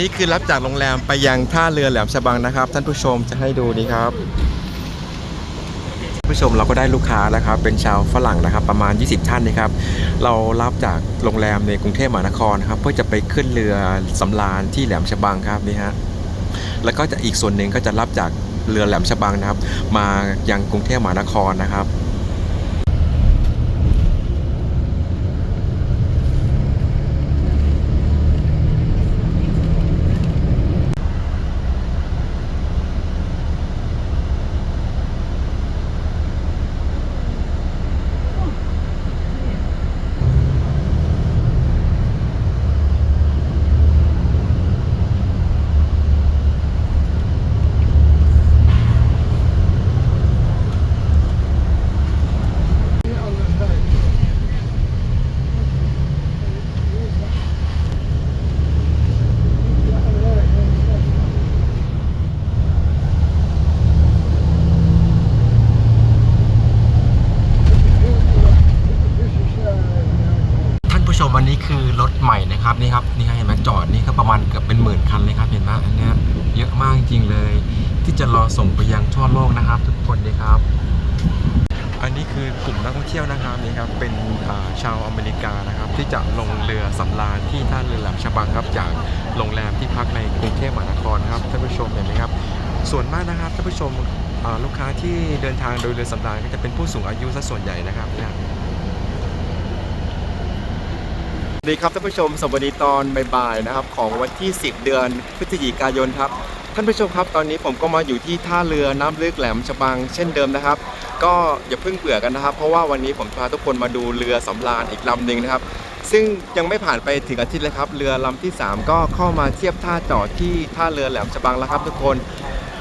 นี่คือรับจากโรงแรมไปยังท่าเรือแหลมฉบังนะครับ ท่านผู้ชมจะให้ดูนี่ครับท่านผู้ชมเราก็ได้ลูกค้าแล้วครับ เป็นชาวฝรั่งนะครับ ประมาณ 20 ท่านนะครับ เรารับจากโรงแรมในกรุงเทพมหานครนะครับ เพื่อจะไปขึ้นเรือสำราญที่แหลมฉบังครับนี่ฮะแล้วก็จะอีกส่วนหนึ่งก็จะรับจากเรือแหลมฉบังนะครับ มายังกรุงเทพมหานครนะครับ ท่านผู้ชมวันนี้คือรถใหม่นะครับนี่ครับนี่ครับเห็นไหมจอดนี่ก็ประมาณเกือบเป็นหมื่นคันเลยครับเห็นไหมอันเนี้ย เยอะมากจริงเลย ที่จะรอส่งไปยังทั่วโลกนะครับ ทุกคนนี่ครับ อันนี้คือกลุ่มนักท่องเที่ยวนะครับนี่ครับเป็นาชาวอเมริกานะครับ ที่จะลงเรือสำราญที่ท่าเรือแหลมฉบังครับจากโรงแรมที่พักในกรุงเทพมหานครครับท่านผู้ชมเห็นไหมครับ ส่วนมากนะครับท่านผู้ชมลูกค้าที่เดินทางโดยเรือสำราญก็จะเป็นผู้สูงอายุซะส่วนใหญ่นะครับเนี่ย สวัส ดีครับท่านผู้ชมสวัสดีตอนบ่ายๆนะครับของวันที่ 10 เดือนพฤศจิกายนครับท่านผู้ชมครับตอนนี้ผมก็มาอยู่ที่ท่าเรือน้ำลึกแหลมฉบังเช่นเดิมนะครับ ก็อย่าเพิ่งเบื่อกันนะครับ เพราะว่าวันนี้ผมพาทุกคนมาดูเรือสำราญอีกลำหนึ่งนะครับ ซึ่งยังไม่ผ่านไปถึงอาทิตย์เลยครับ เรือลำที่ 3 ก็เข้ามาเทียบท่าจอดที่ท่าเรือแหลมฉบังแล้วครับ ทุกคน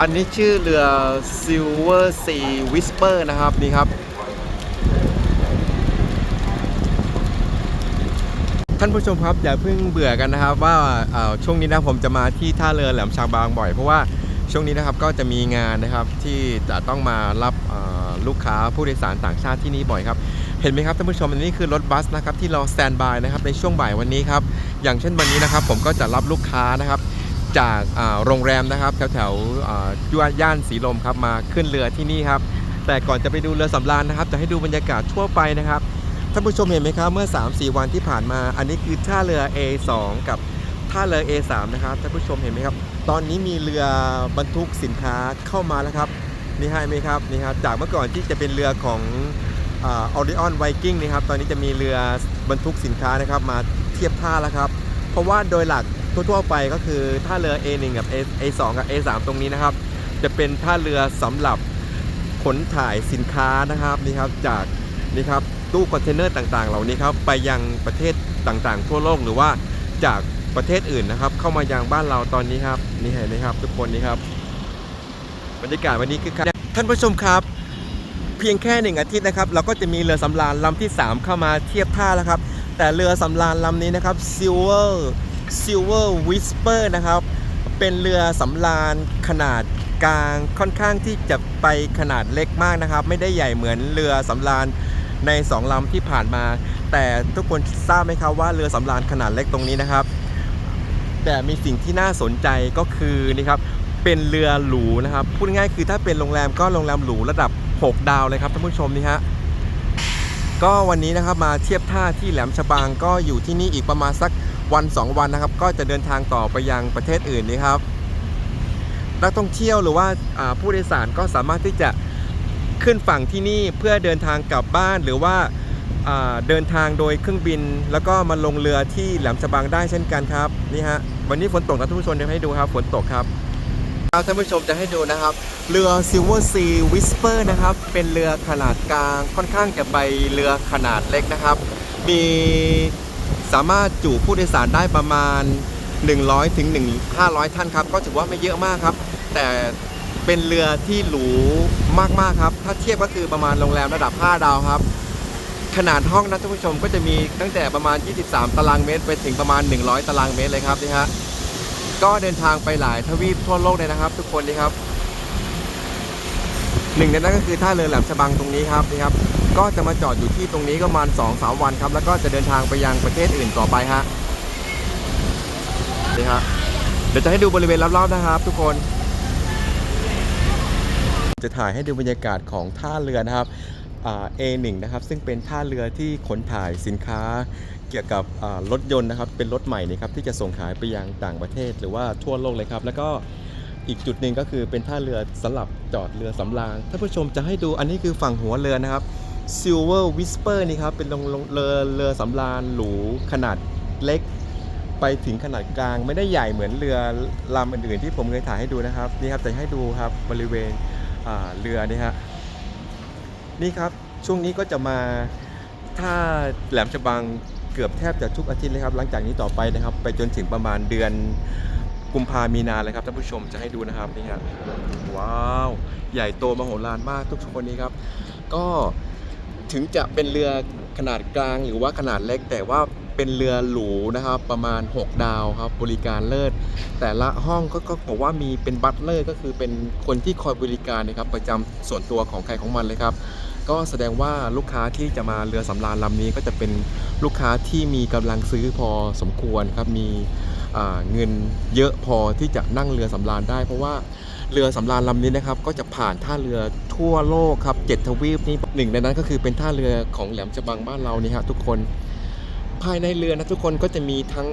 อันนี้ชื่อเรือ Silver Sea Whisper นะครับนี่ครับ ท่านผู้ชมครับอย่าเพิ่งเบื่อกันนะครับ ว่าช่วงนี้นะผมจะมาที่ท่าเรือแหลมฉบังบ่อย เพราะว่าช่วงนี้นะครับก็จะมีงานนะครับที่จะต้องมารับลูกค้าผู้โดยสารต่างชาติที่นี่บ่อยครับเห็นไหมครับท่านผู้ชมอันนี้คือรถบัสนะครับที่เราสแตนบายนะครับในช่วงบ่ายวันนี้ครับอย่างเช่นวันนี้นะครับผมก็จะรับลูกค้านะครับจากาโรงแรมนะครับแถวแถวๆย่านสีลมครับมาขึ้นเรือที่นี่ครับแต่ก่อนจะไปดูเรือสำราญนะครับจะให้ดูบรรยากาศทั่วไปนะครับ ท่านผู้ชมเห็นไหมครับเมื่อ 3-4 วันที่ผ่านมา อันนี้คือท่าเรือ A2 กับท่าเรือ A3 นะครับท่านผู้ชมเห็นไหมครับ ตอนนี้มีเรือบรรทุกสินค้าเข้ามาแล้วครับนี่ให้ไหมครับนี่ครับจากเมื่อก่อนที่จะเป็นเรือของออริออนไวกิ้งนี่ครับตอนนี้จะมีเรือบรรทุกสินค้านะครับมาเทียบท่าแล้วครับ เพราะว่าโดยหลักทั่วๆไปก็คือท่าเรือ A1 กับ A2 กับ A3 ตรงนี้นะครับ จะเป็นท่าเรือสำหรับขนถ่ายสินค้านะครับนี่ครับจากนี่ครับ ตู้คอนเทนเนอร์ต่างๆ เหล่านี้ครับไปยังประเทศต่างๆ ทั่วโลกหรือว่าจากประเทศอื่นนะครับ เข้ามายังบ้านเราตอนนี้ครับนี่เห็นไหมครับ ทุกคนนี่ครับบรรยากาศวันนี้คือท่านผู้ชมครับเพียงแค่หนึ่งอาทิตย์นะครับเราก็จะมีเรือสำราญลำที่ 3 เข้ามาเทียบท่าแล้วครับ แต่เรือสำราญลำนี้นะครับ Silver Silver Whisper นะครับ เป็นเรือสำราญขนาดกลางค่อนข้างที่จะไปขนาดเล็กมากนะครับ ไม่ได้ใหญ่เหมือนเรือสำราญ ในสองลำที่ผ่านมา แต่ทุกคนทราบไหมครับว่าเรือสำราญขนาดเล็กตรงนี้นะครับ แต่มีสิ่งที่น่าสนใจก็คือนี่ครับเป็นเรือหรูนะครับพูดง่ายคือถ้าเป็นโรงแรมก็โรงแรมหรูระดับ 6 ดาวเลยครับท่านผู้ชมนี่ฮะก็วันนี้นะครับมาเทียบท่าที่แหลมฉบังก็อยู่ที่นี่อีกประมาณสักวัน 2 วันนะครับ ก็จะเดินทางต่อไปยังประเทศอื่นนี่ครับนักท่องเที่ยวหรือว่าผู้โดยสารก็สามารถที่จะ ขึ้นฝั่งที่นี่เพื่อเดินทางกลับบ้านหรือว่าาเดินทางโดยเครื่องบิน แล้วก็มาลงเรือที่แหลมฉบังได้เช่นกันครับนี่ฮะวันนี้ฝนตกนะท่านผู้ชมจะให้ดูครับฝนตกครับครับท่านผู้ชมจะให้ดูนะครับ เรือ Silver Sea Whisper นะครับ เป็นเรือขนาดกลางค่อนข้างจะไปเรือขนาดเล็กนะครับ มีสามารถจุผู้โดยสารได้ประมาณ 100ถึง1 500 ท่านครับ ก็ถือว่าไม่เยอะมากครับ แต่ เป็นเรือที่หรูมากๆครับ ถ้าเทียบก็คือประมาณโรงแรมระดับ 5 ดาวครับ ขนาดห้องนะท่านผู้ชมก็จะมีตั้งแต่ประมาณ 23 ตารางเมตร ไปถึงประมาณ 100 ตารางเมตรเลยครับนี่ฮะก็เดินทางไปหลายทวีปทั่วโลกเลยนะครับ ทุกคนนี่ครับหนึ่งในนั้นก็คือท่าเรือแหลมฉบังตรงนี้ครับนี่ครับ ก็จะมาจอดอยู่ที่ตรงนี้ก็ประมาณ2 3วันครับ แล้วก็จะเดินทางไปยังประเทศอื่นต่อไปฮะนี่ฮะเดี๋ยวจะให้ดูบริเวณรอบๆนะครับ ทุกคน จะถ่ายให้ดูบรรยากาศของท่าเรือนะครับเอ่า A1 นะครับซึ่งเป็นท่าเรือที่ขนถ่ายสินค้าเกี่ยวกับรถยนต์นะครับเป็นรถใหม่นะครับที่จะส่งขายไปยังต่างประเทศหรือว่าทั่วโลกเลยครับแล้วก็อีกจุดหนึ่งก็คือเป็นท่าเรือสำหรับจอดเรือสำราญท่านผู้ชมจะให้ดูอันนี้คือฝั่งหัวเรือนะครับ Silver Whisper นี่ครับเป็นเรือเรือสำราญหรูขนาดเล็ก ไปถึงขนาดกลาง ไม่ได้ใหญ่เหมือนเรือลำอื่นๆที่ผมเคยถ่ายให้ดูนะครับนี่ครับจะให้ดูครับบริเวณ เรือนี่ฮะนี่ครับช่วงนี้ก็จะมาถ้าแหลมฉบังเกือบแทบจะทุกอาทิตย์เลยครับ หลังจากนี้ต่อไปนะครับ ไปจนถึงประมาณเดือนกุมภามีนาเลยครับท่านผู้ชมจะให้ดูนะครับนี่ฮะว้าว ใหญ่โตมโหฬารมากทุกคนนี้ครับ ก็ถึงจะเป็นเรือขนาดกลางหรือว่าขนาดเล็กแต่ว่า เป็นเรือหรูนะครับ ประมาณ 6 ดาวครับ บริการเลิศ แต่ละห้องก็ก็บอกว่ามีเป็นบัตเลอร์ก็คือเป็นคนที่คอยบริการนะครับ ประจำส่วนตัวของใครของมันเลยครับ ก็แสดงว่าลูกค้าที่จะมาเรือสำราญลำนี้ก็จะเป็นลูกค้าที่มีกำลังซื้อพอสมควรครับ มีเงินเยอะพอที่จะนั่งเรือสำราญได้ เพราะว่าเรือสำราญลำนี้นะครับ ก็จะผ่านท่าเรือทั่วโลกครับเจ็ดทวีปนี่หนึ่งในนั้นก็คือเป็นท่าเรือของแหลมฉบังบ้านเรานี่ฮะทุกคน ภายในเรือนะทุกคนก็จะมีทั้ง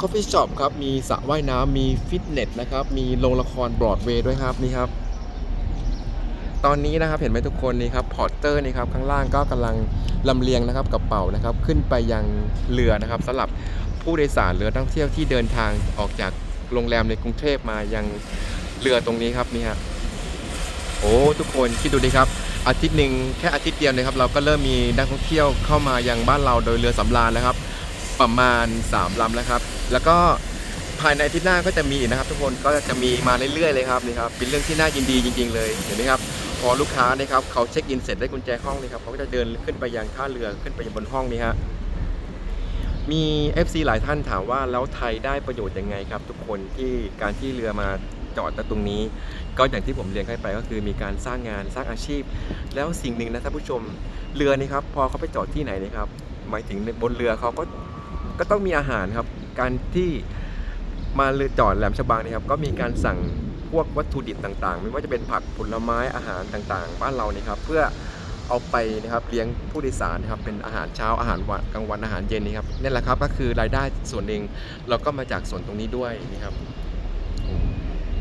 คอฟฟี่ช็อปครับ มีสระว่ายน้ำมีฟิตเนสนะครับ มีโรงละครบรอดเวย์ด้วยครับนี่ครับ ตอนนี้นะครับเห็นไหมทุกคนนี่ครับพอร์เตอร์นี่ครับข้างล่างก็กำลังลำเลียงนะครับกระเป๋านะครับขึ้นไปยังเรือนะครับสำหรับผู้โดยสารเรือท่องเที่ยวที่เดินทางออกจากโรงแรมในกรุงเทพมายังเรือตรงนี้ครับนี่ฮะโอ้ทุกคนคิดดูดิครับ อาทิตย์หนึ่งแค่อาทิตย์เดียวนะครับ เราก็เริ่มมีนักท่องเที่ยวเข้ามายังบ้านเราโดยเรือสำราญแล้วครับ ประมาณ 3ลำแล้วครับ แล้วก็ภายในอาทิตย์หน้าก็จะมีนะครับ ทุกคนก็จะมีมาเรื่อยๆเลยครับนี่ครับเป็นเรื่องที่น่ายินดีจริง ๆ เลยเห็นไหมครับพอลูกค้านะครับเขาเช็คอินเสร็จได้กุญแจห้องนี่ครับเขาก็จะเดินขึ้นไปยังท่าเรือขึ้นไปบนห้องนี้ฮะมี FC หลายท่านถามว่าแล้วไทยได้ประโยชน์ยังไงครับ ทุกคนที่การที่เรือมา จอดตรงนี้ ก็อย่างที่ผมเรียนให้ไปก็คือมีการสร้างงานสร้างอาชีพ แล้วสิ่งหนึ่งนะท่านผู้ชมเรือนี่ครับพอเขาไปจอดที่ไหนนะครับหมายถึงบนเรือเขาก็ก็ต้องมีอาหารครับ การที่มาเรือจอดแหลมฉบังนี่ครับ ก็มีการสั่งพวกวัตถุดิบต่างๆ ไม่ว่าจะเป็นผักผลไม้อาหารต่างๆ บ้านเรานี่ครับเพื่อเอาไปนะครับเลี้ยงผู้โดยสารนะครับเป็นอาหารเช้าอาหารวันกลางวันอาหารเย็นนี่ครับนี่แหละครับก็คือรายได้ส่วนหนึ่งเราก็มาจากส่วนตรงนี้ด้วยนี่ครับ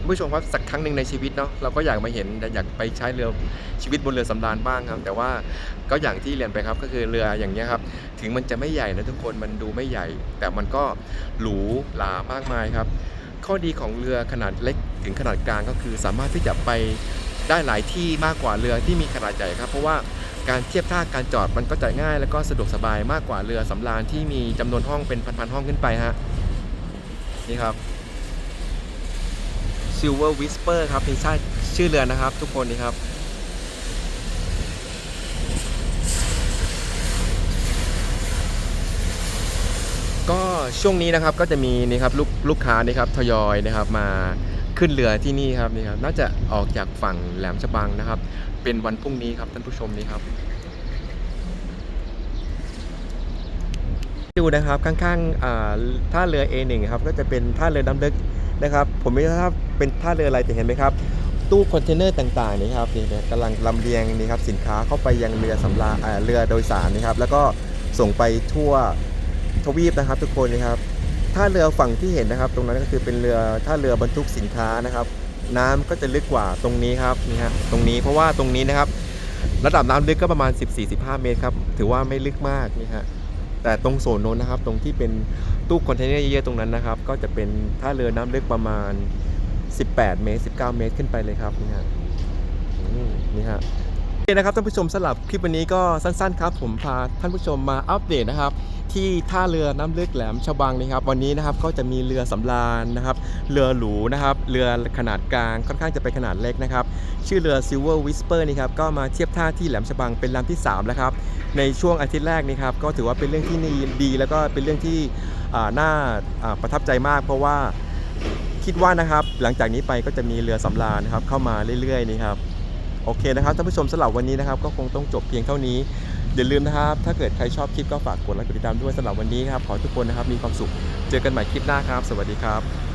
ผู้ชมครับสักครั้งหนึ่งในชีวิตเนาะเราก็อยากมาเห็นอยากไปใช้เรือชีวิตบนเรือสำราญบ้างครับ แต่ว่าก็อย่างที่เรียนไปครับก็คือเรืออย่างเงี้ครับ ถึงมันจะไม่ใหญ่นะทุกคนมันดูไม่ใหญ่ แต่มันก็หรูหรามากมายครับ ข้อดีของเรือขนาดเล็กถึงขนาดกลางก็คือ สามารถที่จะไปได้หลายที่มากกว่าเรือที่มีขนาดใหญ่ครับ เพราะว่าการเทียบท่าการจอดมันก็จะง่าย แล้วก็สะดวกสบายมากกว่าเรือสำราญที่มีจำนวนห้องเป็นพันๆห้องขึ้นไปฮะนี่ครับ Silver Whisper ครับนี่ใช่ชื่อเรือนะครับ ทุกคนนี่ครับก็ช่วงนี้นะครับก็จะมีนี่ครับลูกลูกค้านี่ครับทยอยนะครับมาขึ้นเรือที่นี่ครับนี่ครับน่าจะออกจากฝั่งแหลมฉบังนะครับ เป็นวันพรุ่งนี้ครับท่านผู้ชมนี่ครับดูนะครับข้างๆท่าเรือ A1 ครับก็จะเป็นท่าเรือน้ำลึก นะครับผมไม่ทราบเป็นท่าเรืออะไรแต่เห็นไหมครับ ตู้คอนเทนเนอร์ต่างๆนี่ครับนี่นะกำลังลำเลียงนี่ครับสินค้าเข้าไปยังเรือสำราญเรือโดยสารนี่ครับแล้วก็ส่งไปทั่วทวีปนะครับ ทุกคนนะครับท่าเรือฝั่งที่เห็นนะครับ ตรงนั้นก็คือเป็นเรือท่าเรือบรรทุกสินค้านะครับ น้ำก็จะลึกกว่าตรงนี้ครับนี่ฮะตรงนี้เพราะว่าตรงนี้นะครับ ระดับน้ำลึกก็ประมาณ 14-15 เมตรครับถือว่าไม่ลึกมากนี่ฮะ แต่ตรงโซนโน้นนะครับ ตรงที่เป็นตู้คอนเทนเนอร์เยอะๆตรงนั้นนะครับ ก็จะเป็นท่าเรือน้ำลึกประมาณ 18 เมตร 19 เมตรขึ้นไปเลยครับนี่ฮะนี่ฮะโอเคนะครับท่านผู้ชมสำหรับคลิปวันนี้ก็สั้นๆครับ ผมพาท่านผู้ชมมาอัปเดตนะครับ ที่ท่าเรือน้ำลึกแหลมฉบังนะครับ วันนี้นะครับก็จะมีเรือสำราญนะครับ เรือหรูนะครับ เรือขนาดกลางค่อนข้างจะเป็นขนาดเล็กนะครับ ชื่อเรือ Silver Whisper นี่ครับก็มาเทียบท่าที่แหลมฉบังเป็นลำที่3แล้วครับในช่วงอาทิตย์แรกนี่ครับก็ถือว่าเป็นเรื่องที่ดี แล้วก็เป็นเรื่องที่น่าอ่าประทับใจมาก เพราะว่าคิดว่านะครับ หลังจากนี้ไปก็จะมีเรือสำราญนะครับเข้ามาเรื่อยๆนี่ครับโอเคนะครับท่านผู้ชมสำหรับวันนี้นะครับ ก็คงต้องจบเพียงเท่านี้ อย่าลืมนะครับ ถ้าเกิดใครชอบคลิปก็ฝากกดไลค์กดติดตามด้วยสำหรับวันนี้ครับ ขอทุกคนนะครับมีความสุข เจอกันใหม่คลิปหน้าครับ สวัสดีครับ